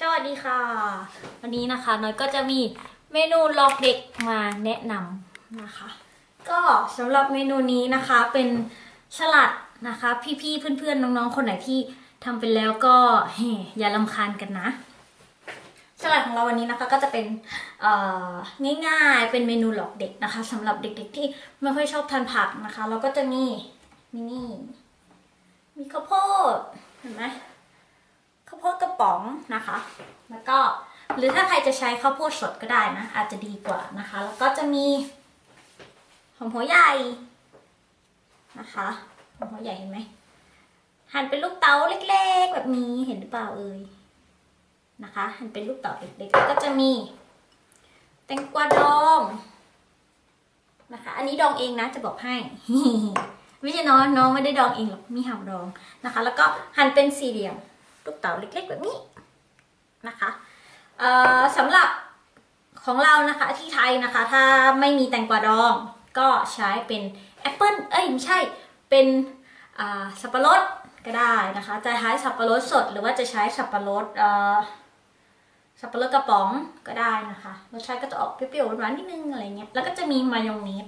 สวัสดีค่ะ วันนี้นะคะน้อยก็จะมีเมนูหลอกเด็กมาแนะนำนะคะ ก็สำหรับเมนูนี้นะคะเป็นสลัดนะคะ พี่ๆเพื่อนๆน้องๆคนไหนที่ทำไปแล้วก็เฮอย่าลำคาญกันนะสลัดของเราวันนี้นะคะก็จะเป็นง่ายๆ เป็นเมนูหลอกเด็กนะคะสำหรับเด็กๆที่ไม่ค่อยชอบทานผักนะคะแล้วก็จะมีมีนี่มีข้าวโพดเห็นไหม ข้าวโพดกระป๋องนะคะ แล้วก็หรือถ้าใครจะใช้ข้าวโพดสดก็ได้นะ อาจจะดีกว่านะคะ แล้วก็จะมีหอมหัวใหญ่นะคะหอมหัวใหญ่เห็นไหมหั่นเป็นลูกเต๋าเล็ก ๆ แบบนี้เห็นหรือเปล่าเอ่ยนะคะหั่นเป็นลูกเต๋าเล็กๆก็จะมีแตงกวาดองนะคะ อันนี้ดองเองนะจะบอกให้ไม่ใช่น้องน้องไม่ได้ดองเองหรอกมีหั่นดองนะคะ แล้วก็หั่นเป็นสี่เหลี่ยม ลูกเต๋าเล็กๆแบบนี้นะคะสำหรับของเรานะคะที่ไทยนะคะ ถ้าไม่มีแตงกวาดองก็ใช้เป็นแอปเปิลเอ้ยไม่ใช่เป็นสับปะรดก็ได้นะคะ จะใช้สับปะรดสดหรือว่าจะใช้สับปะรดสับปะรดกระป๋องก็ได้นะคะรสชาติก็จะออกเปรี้ยวๆหวานๆนิดนึงอะไรเงี้ยแล้วก็จะมีมายองเนส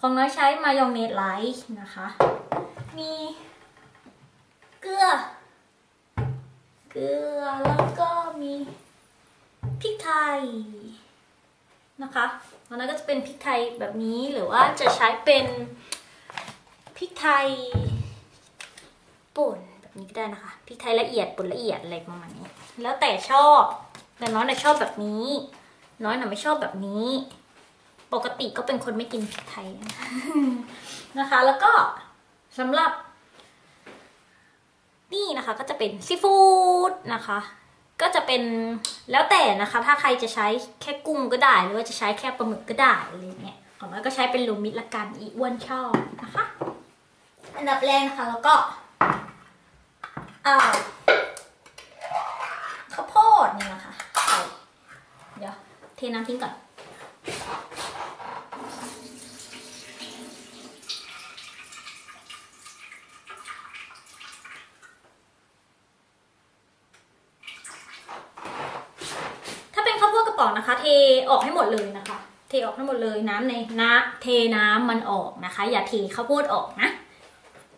ของน้อยใช้มายองเนสไลท์นะคะ มี เกลือ เกลือแล้วก็มีพริกไทยนะคะของน้อยก็จะเป็นพริกไทยแบบนี้หรือว่าจะใช้เป็นพริกไทยป่นแบบนี้ก็ได้นะคะพริกไทยละเอียดป่นละเอียดอะไรประมาณนี้ แล้วแต่ชอบแต่น้อยน่ะชอบแบบนี้ น้อยน่ะไม่ชอบแบบนี้ ปกติก็เป็นคนไม่กินพริกไทยนะคะ แล้วก็สำหรับ นี่นะคะก็จะเป็นซีฟู้ดนะคะ ก็จะเป็นแล้วแต่นะคะ ถ้าใครจะใช้แค่กุ้งก็ได้ หรือว่าจะใช้แค่ปลาหมึกก็ได้อะไรเงี้ยของน้อยก็ใช้เป็นลูมิดละกันอีอ้วนชอบนะคะ อันดับแรกนะคะแล้วก็อ่าข้าวโพดนี่นะคะเดี๋ยวเทน้ำทิ้งก่อน ถ้าเกรองนะคะ เทออกให้หมดเลยนะคะ เทออกให้หมดเลยน้ำในน้ำเทน้ำมันออกนะคะ อย่าเทข้าวโพดออกนะ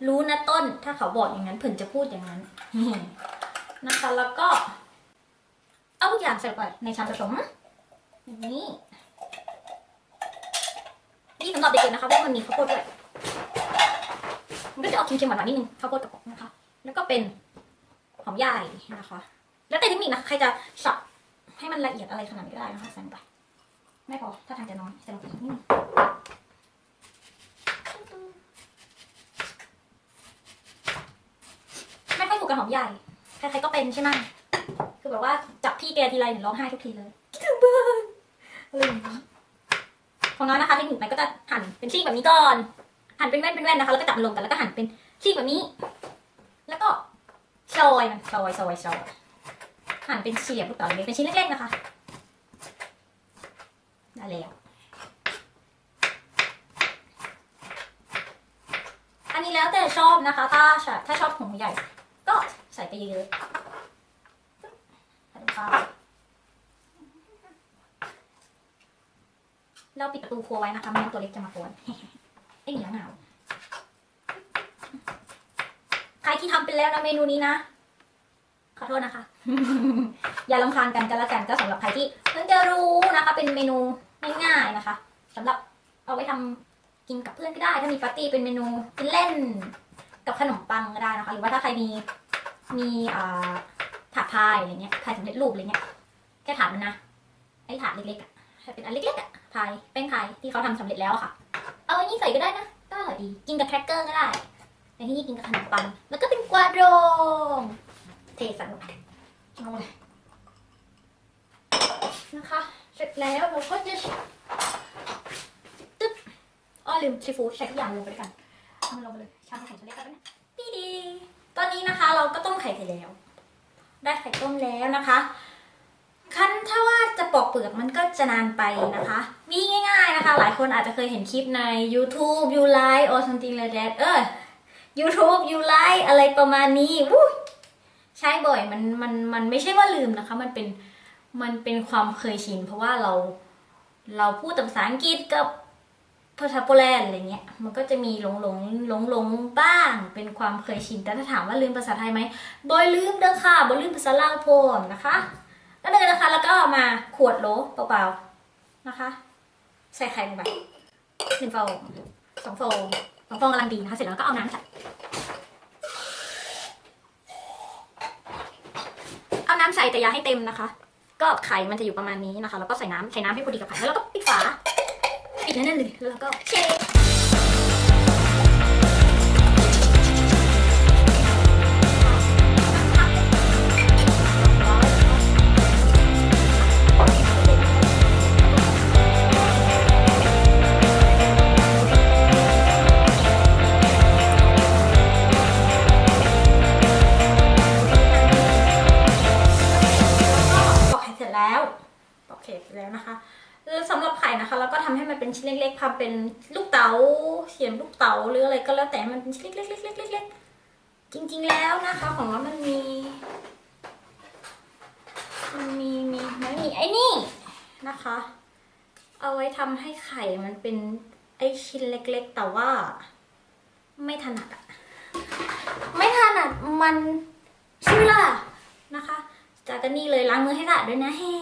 รู้นะต้นถ้าเขาบอกอย่างนั้นเพิ่นจะพูดอย่างนั้นนะคะแล้วก็ เอาทุกอย่างใส่ไปในชามผสมอย่างนี้นี่สำหรับเด็กๆนะคะเพราะมันมีข้าวโพดด้วยมันก็จะออกเค็มๆหวานๆนิดนึงข้าวโพดกระป๋องนะคะ แล้วก็เป็นหอมใหญ่นะคะ แล้วแต่เทคนิคนะใครจะสับ ให้มันละเอียดอะไรขนาดนี้ก็ได้นะคะใส่ลงไป ไม่พอ ถ้าทางจะน้อยใส่ลงไปนิดนึงไม่ค่อยถูกกับหอมใหญ่ ใครๆก็เป็นใช่ไหมคือแบบว่าจับพี่แกทีไรเนี่ยร้องไห้ทุกทีเลยคิดถึงบ้านอะไรอย่างนี้ของน้อยนะคะเทคนิคมันก็จะหั่นเป็นซี่แบบนี้ก่อน หั่นเป็นแว่นเป็นแว่นนะคะ แล้วก็จับมันรวมกันแล้วก็หั่นเป็นซี่แบบนี้ แล้วก็ซอยมันซอยซอยซอย หั่นเป็นสี่เหลี่ยมลูกเต๋าเล็กเป็นชิ้นเล็กๆนะคะ ได้แล้ว อันนี้แล้วแต่ชอบนะคะ ถ้าชอบถ้าชอบหมูใหญ่ ก็ใส่ไปเยอะๆใส่ลงไปเราปิดประตูครัวไว้นะคะไม่งั้นตัวเล็กจะมากวนเอ้ยหนีแล้วหนาวใครที่ทำเป็นแล้วนะเมนูนี้นะ โทษนะคะ อย่าลำคาญกันกันละกันก็สำหรับใครที่เพิ่งจะรู้นะคะ เป็นเมนูง่ายๆนะคะสำหรับเอาไว้ทำกินกับเพื่อนก็ได้ ถ้ามีปาร์ตี้เป็นเมนูกินเล่นกับขนมปังก็ได้นะคะ หรือว่าถ้าใครมีมีอ่าถาดพายอะไรเงี้ยพายสำเร็จรูปอะไรเงี้ยแค่ถาดมันนะไอ้ถาดเล็กๆอะเป็นอันเล็กๆอะพายแป้งพายที่เขาทำสำเร็จแล้วค่ะ เอาอันนี้ใส่ก็ได้นะก็อร่อยดีกินกับแครกเกอร์ก็ได้แต่ที่นี่กินกับขนมปังแล้วก็เป็นกวาดง เทใส่ลงไปเอาเลยนะคะ เสร็จแล้วเราก็จะตึ๊บอ้อลืมซีฟู้ดใส่ทุกอย่างลงไปด้วยกันเอามันลงไปเลยชามไข่จะเล็กกันนะดีดี ตอนนี้นะคะเราก็ต้มไข่ไปแล้ว ได้ไข่ต้มแล้วนะคะคันถ้าว่าจะปอกเปลือกมันก็จะนานไปนะคะ มีง่ายๆนะคะ หลายคนอาจจะเคยเห็นคลิปใน YouTube you like or something like that เออ YouTube you like อะไรประมาณนี้วู้ ใช้บ่อยมันมันมันไม่ใช่ว่าลืมนะคะ มันเป็นมันเป็นความเคยชิน เพราะว่าเราเราพูดภาษาอังกฤษกับภาษาโปแลนด์อะไรเงี้ย มันก็จะมีหลงหลงหลงหลงบ้าง เป็นความเคยชิน แต่ถ้าถามว่าลืมภาษาไทยไหมบอยลืมเด้อค่ะบอยลืมภาษาลาวโพมนะคะก็เลยนะคะ แล้วก็เอามาขวดโหลเปล่าๆนะคะ ใส่ไข่ลงไปหนึ่งฟองสองฟองสองฟองกำลังดีนะคะ เสร็จแล้วก็เอาน้ำใส่ เอาน้ำใส่แต่อย่าให้เต็มนะคะ ก็ไข่มันจะอยู่ประมาณนี้นะคะ แล้วก็ใส่น้ำใส่น้ำให้พอดีกับไข่แล้วเราก็ปิดฝาปิดแน่นๆเลยแล้วก็เช็ เราก็ทำให้มันเป็นชิ้นเล็กๆทำเป็นลูกเต๋าเสียมลูกเต๋าหรืออะไรก็แล้วแต่มันเป็นชิ้นเล็กๆๆๆจริง ๆแล้วนะคะของเรามันมีมันมีมีมันมีไอ้นี่นะคะ เอาไว้ทำให้ไข่มันเป็นไอชิ้นเล็กๆ แต่ว่า ไม่ถนัดอะไม่ถนัดมันใช่ไหมล่ะนะคะจากกันนี่เลยล้างมือให้สะอาดด้วยนะแห้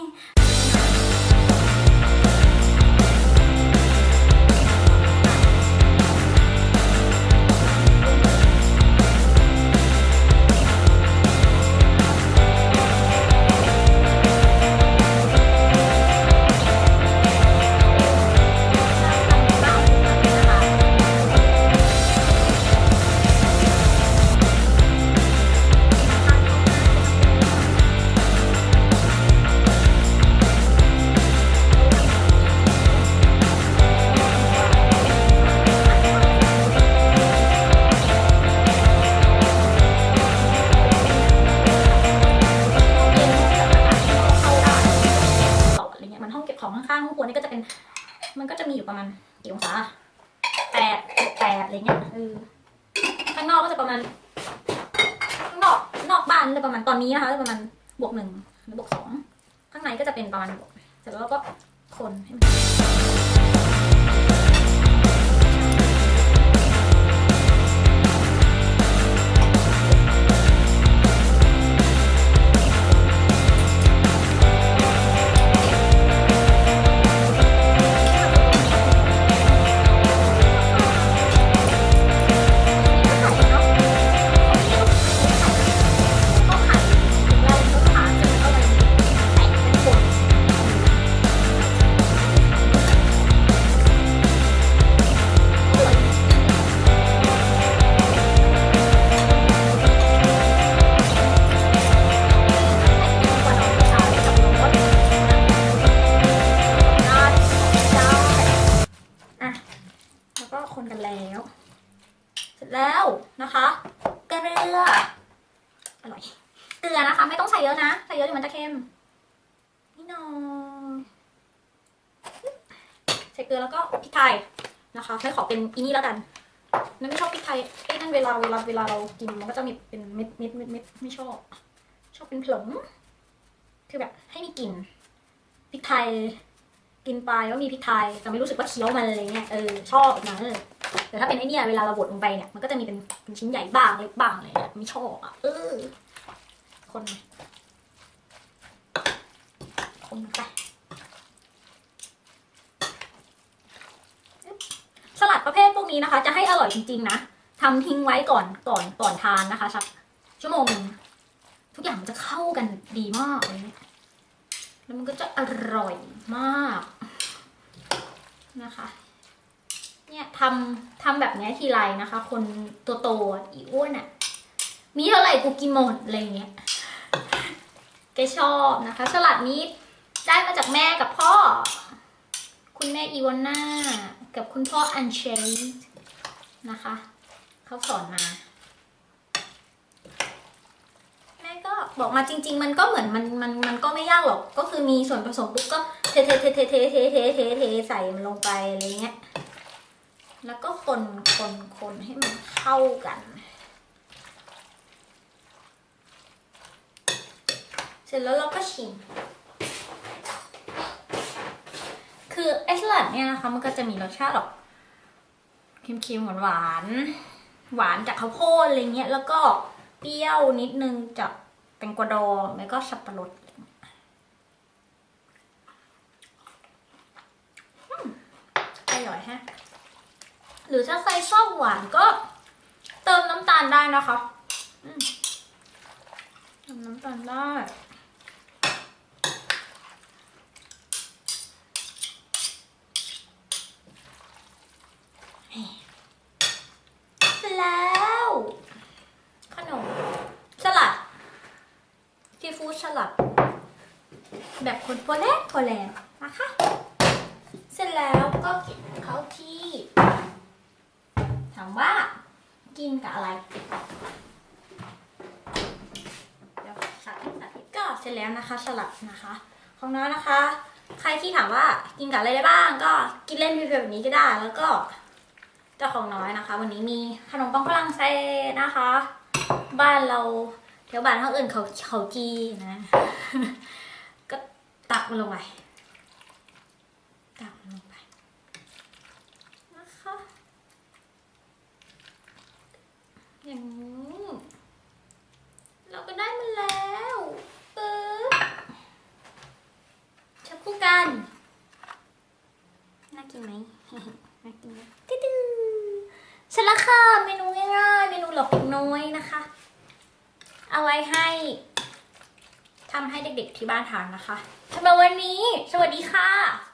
อะไรเงี้ยเออข้างนอกก็จะประมาณข้างนอกนอกบ้านจะประมาณตอนนี้นะคะจะประมาณบวกหนึ่งหรือบวกสองข้างในก็จะเป็นประมาณบวกเสร็จแล้วเราก็คนให้มัน นะใส่เยอะเดี๋ยวมันจะเค็มนี่น่อยใส่เกลือแล้วก็พริกไทยนะคะไม่ขอเป็นอีนี่แล้วกันนั่นไม่ชอบพริกไทยเอ้ยนั่นเวลาเวลาเวลาเรากินมันก็จะมีเป็นเม็ดเม็ดเม็ดเม็ดไม่ชอบ ชอบเป็นผงคือแบบให้มีกลิ่นพริกไทย กินไปแล้วมีพริกไทยแต่ไม่รู้สึกว่าเคี้ยวมันอะไรเงี้ยเออชอบนั้นเลยแต่ถ้าเป็นไอเนี่ยเวลาเราบดลงไปเนี่ยมันก็จะมีเป็นเป็นชิ้นใหญ่บ้างเล็กบ้างอะไรเงี้ยไม่ชอบอะเออคน คนไปสลัดประเภทพวกนี้นะคะ จะให้อร่อยจริงๆนะทำทิ้งไว้ก่อนก่อนก่อนทานนะคะสักชั่วโมงหนึงทุกอย่างมันจะเข้ากันดีมากเลยแล้วมันก็จะอร่อยมากนะคะ เนี่ยทำทำแบบเนี้ยทีไรนะคะ คนตัวโตๆอีอ้วนอะ่ะ มีเท่าไหร่กูกินหมดอะไรเงี้ยแกชอบนะคะ สลัดนี้ ได้มาจากแม่กับพ่อ คุณแม่อีวาน่ากับคุณพ่ออันเชนนะคะเขาสอนมา แม่ก็บอกมาจริง ๆ มันก็เหมือนมันมันมันก็ไม่ยากหรอก ก็คือมีส่วนผสมปุ๊บก็เทเทเทเทเทเทเทเทเทใส่มันลงไปอะไรเงี้ย แล้วก็คนคนคนให้มันเข้ากันเสร็จแล้วเราก็ชิม คือไอสลัดเนี่ยนะคะมันก็จะมีรสชาติแบบเค็มๆหวานๆหวานจากข้าวโพดอะไรเงี้ยแล้วก็เปรี้ยวนิดนึงจากแตงกวาดองแล้วก็สับปะรดอร่อยฮะหรือถ้าใครชอบหวานก็เติมน้ำตาลได้นะคะเติมน้ำตาลได้ เสร็จ แล้ว ขนม สลัดซีฟู้ดสลัด แบบคนโปแลนด์โปแลนด์นะคะ เสร็จแล้วก็เก็บเขาที่ถามว่ากินกับอะไรเดี๋ยวสักสักก็เสร็จแล้วนะคะ สลัดนะคะ ของน้อยนะคะ ใครที่ถามว่ากินกับอะไรได้บ้าง ก็กินเล่นวิวแบบนี้ก็ได้แล้วก็ เจ้าของน้อยนะคะ วันนี้มีขนมปังฝรั่งเศสนะคะ บ้านเราแถวบ้านเขาอื่นเขาเขาจีนะ ก็ตักมันลงไปตักลงไปนะคะอย่างนี้เราก็ได้มันแล้วปึ๊บชับคู่กัน น่ากินไหม น่ากินไหมตึ๊ดๆเสร็จแล้วค่ะ เมนูง่ายๆ เมนูหลอกเด็กน้อยนะคะ เอาไว้ให้ทำให้เด็กๆที่บ้านทานนะคะสำหรับวันนี้ สวัสดีค่ะ